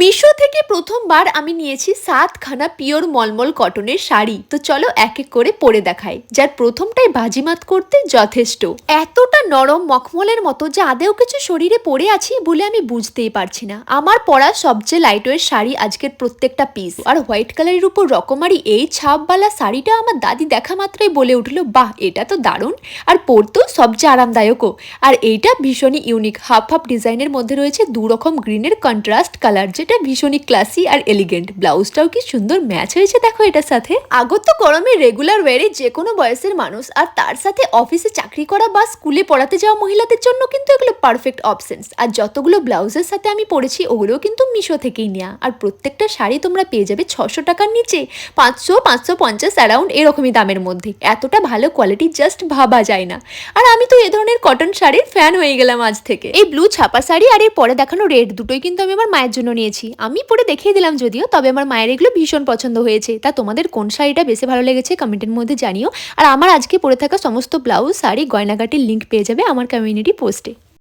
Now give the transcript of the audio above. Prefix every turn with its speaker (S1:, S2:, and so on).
S1: মিশো থেকে প্রথমবার আমি নিয়েছি সাতখানা পিওর মলমল কটনের শাড়ি। তো চলো এক এক করে পরে দেখাই। যার প্রথমটাই বাজিমাত করতে যথেষ্ট। এতটা নরম মখমলের মতো যে আদেও কিছু শরীরে পরে আছি বলে আমি বুঝতেই পারছি না। আমার পরা সবচেয়ে লাইটওয়ের শাড়ি আজকের প্রত্যেকটা পিস আর হোয়াইট কালারের উপর রকমারি এই ছাপওয়ালা শাড়িটা আমার দাদি দেখা মাত্রই বলে উঠল, বাহ, এটা তো দারুণ। আর পরতেও সবচেয়ে আরামদায়কও। আর এইটা ভীষণই ইউনিক হাফ হাফ ডিজাইনের মধ্যে রয়েছে দু রকম গ্রিনের কন্ট্রাস্ট কালার যেটা ভীষণই ক্লাসি আর এলিগেন্ট ব্লাউজটাও কি সুন্দর ম্যাচ হয়েছে দেখো এটার সাথে। আগত গরমে রেগুলার ওয়ারে যে কোনো বয়সের মানুষ আর তার সাথে অফিসে চাকরি করা বা স্কুলে পড়াতে যাওয়া মহিলাদের জন্য কিন্তু এগুলো পারফেক্ট অপশনস আর যতগুলো ব্লাউজের সাথে আমি পরেছি ওগুলোও কিন্তু মিশো থেকেই নেওয়া আর প্রত্যেকটা শাড়ি তোমরা পেয়ে যাবে ছশো টাকার নিচে। পাঁচশো পাঁচশো পঞ্চাশ অ্যারাউন্ড এরকমই দামের মধ্যে। এতটা ভালো কোয়ালিটি জাস্ট ভাবা যায় না। আর আমি তো এ ধরনের কটন শাড়ির ফ্যান হয়ে গেলাম আজ থেকে। এই ব্লু ছাপা শাড়ি আর এর পরে দেখানো রেড দুটোই কিন্তু আমি আমার মায়ের জন্য নিয়েছি। আমি পরে দেখিয়ে দিলাম যদিও, তবে আমার মায়ের এগুলো ভীষণ পছন্দ হয়েছে। তা তোমাদের কোন শাড়িটা বেশি ভালো লেগেছে কমেন্টের মধ্যে জানিও। আর আমার আজকে পরে থাকা সমস্ত ব্লাউজ, শাড়ি গয়নাঘাটির লিঙ্ক পেয়ে যাবে আমার কমিউনিটি পোস্টে